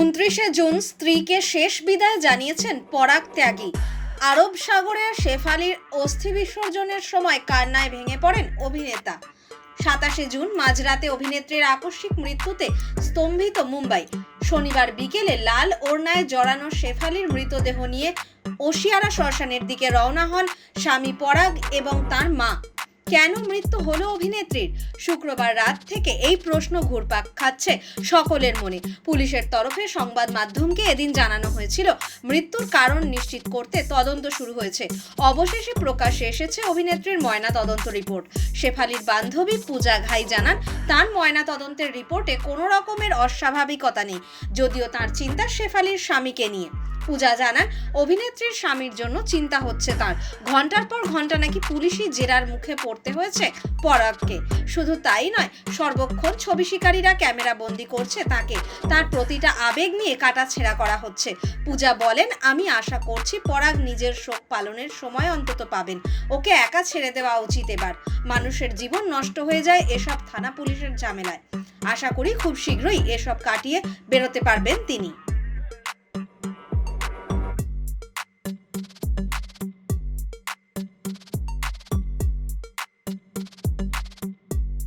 উনত্রিশে জুন স্ত্রীকে শেষ বিদায় জানিয়েছেন পরাগ ত্যাগী। আরব সাগরে শেফালির অস্থি বিসর্জনের সময় কান্নায় ভেঙে পড়েন অভিনেতা। সাতাশে জুন মাঝরাতে অভিনেত্রীর আকস্মিক মৃত্যুতে স্তম্ভিত মুম্বাই। শনিবার বিকেলে লাল ওড়নায় জড়ানো শেফালির মৃতদেহ নিয়ে ওশিয়ারা শ্মশানের দিকে রওনা হন স্বামী পরাগ এবং তার মা। কেন মৃত্যু হলো অভিনেত্রীর? শুক্রবার রাত থেকে এই প্রশ্ন ঘুরপাক খাচ্ছে সকলের মনে। পুলিশের তরফে সংবাদ মাধ্যমকে এদিন জানানো হয়েছিল, মৃত্যুর কারণ নিশ্চিত করতে তদন্ত শুরু হয়েছে। অবশেষে প্রকাশ্যে এসেছে অভিনেত্রীর ময়না তদন্ত রিপোর্ট। শেফালির বান্ধবী পূজা ঘাই জানান, তার ময়না তদন্তের রিপোর্টে কোনো রকমের অস্বাভাবিকতা নেই, যদিও তার চিন্তা শেফালির স্বামীকে নিয়ে। পূজা জানান অভিনেত্রীর স্বামীর জন্য চিন্তা হচ্ছে তার। ঘণ্টার পর ঘণ্টা নাকি পুলিশি জেরার মুখে পড়তে হয়েছে পরাগকে। শুধু তাই নয়, সর্বক্ষণ ছবি শিকারীরা ক্যামেরা বন্দি করছে তাকে। তার প্রতিটা আবেগ নিয়ে কাটাছেঁড়া করা হচ্ছে। পূজা বলেন, আমি আশা করছি পরাগ নিজের শোক পালনের সময় অন্তত পাবেন। ওকে একা ছেড়ে দেওয়া উচিত এবার। মানুষের জীবন নষ্ট হয়ে যায় এসব থানা পুলিশের ঝামেলায়। আশা করি খুব শীঘ্রই এসব কাটিয়ে বেরোতে পারবেন তিনি।